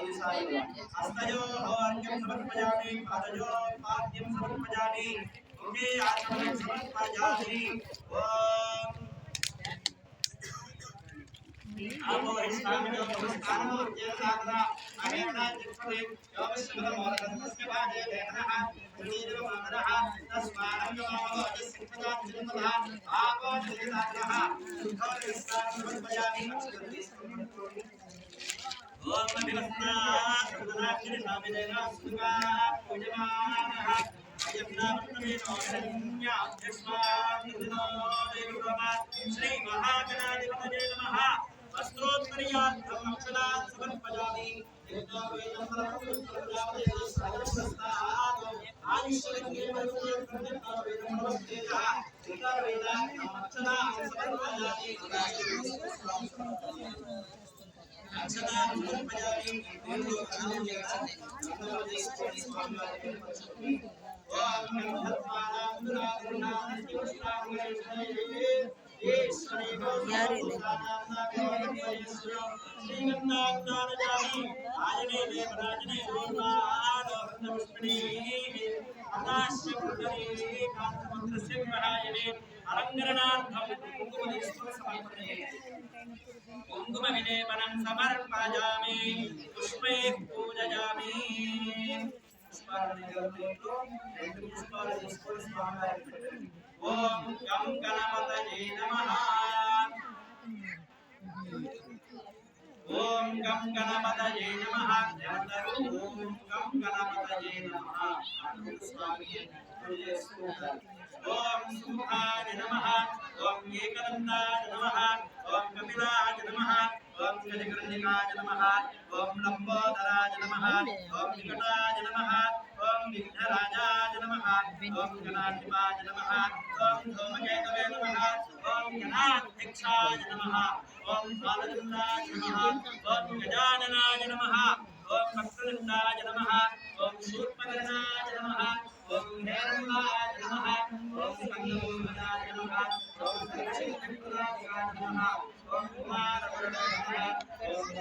हस्तयो अर्घ्यं समर्पयामि पादयो पाद्यं समर्पयामि मुखे आचमनं समर्पयामि ओम आपो वरिष्ठामि जो नमस्कारो यदा अनेकदा चित्ते योगश्रमं मोदकस्य भागे देखनः शरीरं मनः तस्मानं योगो अजस्सिद्धता चिरमदा आपो श्रीसाधनः सुखो विस्तारं समर्पयामि श्री महागणाधिपतये नमः वस्त्रोत्तरीयार्थम् अक्षदान् समर्पयामि आयुष्येन यार ले श्रीमन्नाग्नान जानी आजने देवराजने गोपाल नमस्ते अनाश्य कुटरे कांत मंत्र सिंहायने अलंकरणार्थम कुंकुम निष्पन्न समर्पणे Bunggu mene manam samar pajami, puspa Om kamkala padaja Om kamkala padaja కపిలాయ నమః ఓం శ్రీకరణికాయ నమః ఓం లంబోదరాయ నమః ఓం నికటాయ నమః ఓం విఘ్నరాజాయ నమః ఓం గణాధిపాయ నమః ఓం ధూమకేతవే నమః ఓం గణాధ్యక్షాయ నమః ఓం బాలచంద్రాయ నమః ఓం గజాననాయ నమః ఓం భక్తలింగాయ నమః ఓం శూర్పగణాయ నమః ఓం హేరంగాయ నమః ఓం సంగమోదాయ నమః ఓం సంక్షిప్తాయ నమః